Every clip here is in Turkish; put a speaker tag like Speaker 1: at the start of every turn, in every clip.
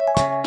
Speaker 1: you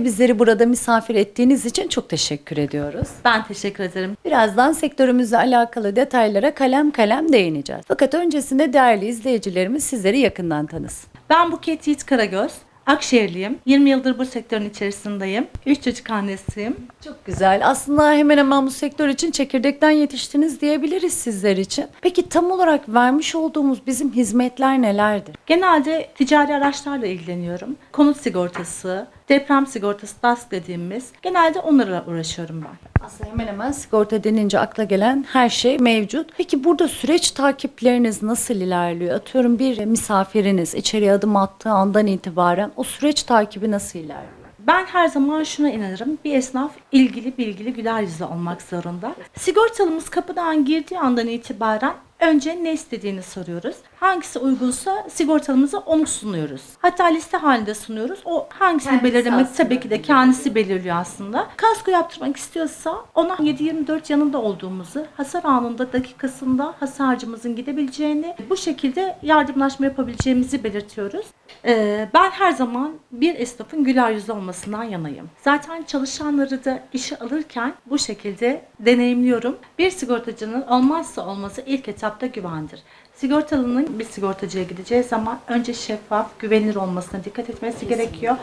Speaker 1: Bizleri burada misafir ettiğiniz için çok teşekkür ediyoruz.
Speaker 2: Ben teşekkür ederim.
Speaker 1: Birazdan sektörümüzle alakalı detaylara kalem kalem değineceğiz. Fakat öncesinde değerli izleyicilerimiz sizleri yakından tanısın.
Speaker 2: Ben Buket Yiğit Karagöz. Akşehirliyim. 20 yıldır bu sektörün içerisindeyim. 3 çocuk annesiyim.
Speaker 1: Çok güzel. Aslında hemen hemen bu sektör için çekirdekten yetiştiniz diyebiliriz sizler için. Peki tam olarak vermiş olduğumuz bizim hizmetler nelerdir?
Speaker 2: Genelde ticari araçlarla ilgileniyorum. Konut sigortası, deprem sigortası, DAS dediğimiz. Genelde onlarla uğraşıyorum ben.
Speaker 1: Aslında hemen hemen sigorta denince akla gelen her şey mevcut. Peki burada süreç takipleriniz nasıl ilerliyor? Atıyorum bir misafiriniz içeriye adım attığı andan itibaren o süreç takibi nasıl ilerliyor?
Speaker 2: Ben her zaman şuna inanırım. Bir esnaf ilgili, bilgili, güler yüzlü olmak zorunda. Sigortalımız kapıdan girdiği andan itibaren önce ne istediğini soruyoruz. Hangisi uygunsa sigortalımıza onu sunuyoruz. Hatta liste halinde sunuyoruz. O hangisini
Speaker 1: Kendisi
Speaker 2: belirlemek tabii ki de kendisi belirliyor aslında. Kasko yaptırmak istiyorsa ona 7-24 yanında olduğumuzu, hasar anında dakikasında hasarcımızın gidebileceğini, bu şekilde yardımlaşma yapabileceğimizi belirtiyoruz. Ee, ben her zaman bir esnafın güler yüzlü olmasından yanayım. Zaten çalışanları da işe alırken bu şekilde deneyimliyorum. Bir sigortacının olmazsa olmazı ilk etapta güvendir. Sigortalının bir sigortacıya gideceği zaman önce şeffaf, güvenilir olmasına dikkat etmesi gerekiyor.